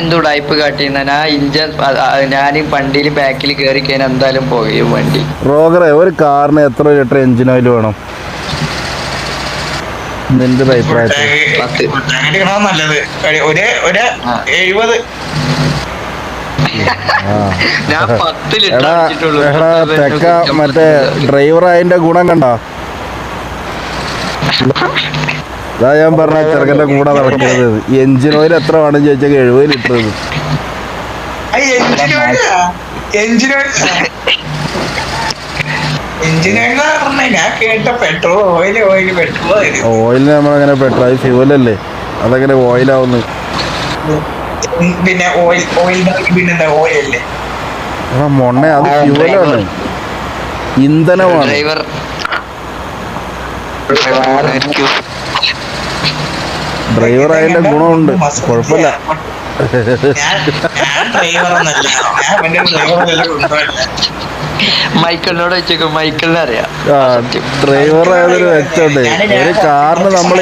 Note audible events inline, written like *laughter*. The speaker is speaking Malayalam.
എന്ത് ഉടായ്പ് കാട്ടിയെന്ന ഞാൻ ഇഞ്ചൻ ഞാൻ വണ്ടിയിൽ ബാക്കിൽ കയറി കഴിഞ്ഞാൽ എന്തായാലും പോകും വണ്ടി. റോഗറെ ഒരു കാറിന് എത്ര ലിറ്റർ എഞ്ചിൻ ഓയിൽ വേണം? നിന്റെ തെക്ക മറ്റേ ഡ്രൈവർ അതിന്റെ ഗുണം കണ്ട? *laughs* അതാ ഞാൻ പറഞ്ഞ ചെറുക്കന്റെ കൂടെ നടക്കുന്നത്. എഞ്ചിൻ ഓയിൽ എത്ര വേണം ചോദിച്ചാൽ എഴുപത് ലിറ്റർ ഓയിലിന് നമ്മളങ്ങനെ പെട്രോൾ ഫ്യൂവലല്ലേ അതങ്ങനെ ഓയിലാവുന്നു പിന്നെ ഓയിൽ ഓയിൽ അല്ലേ? എടാ മൊണ്ണ അത് ഫ്യൂവലാണ് ഇന്ധനമാണ്. ഡ്രൈവർ ഡ്രൈവർ അതിന്റെ ഗുണമുണ്ട്. കുഴപ്പമില്ല. മൈക്കിളിനോട് വെച്ചേക്കും മൈക്കിളിനെ അറിയാം. ആ ഡ്രൈവർ ആയതൊരു വ്യക്തമുണ്ട്. ഒരു കാറിന് നമ്മൾ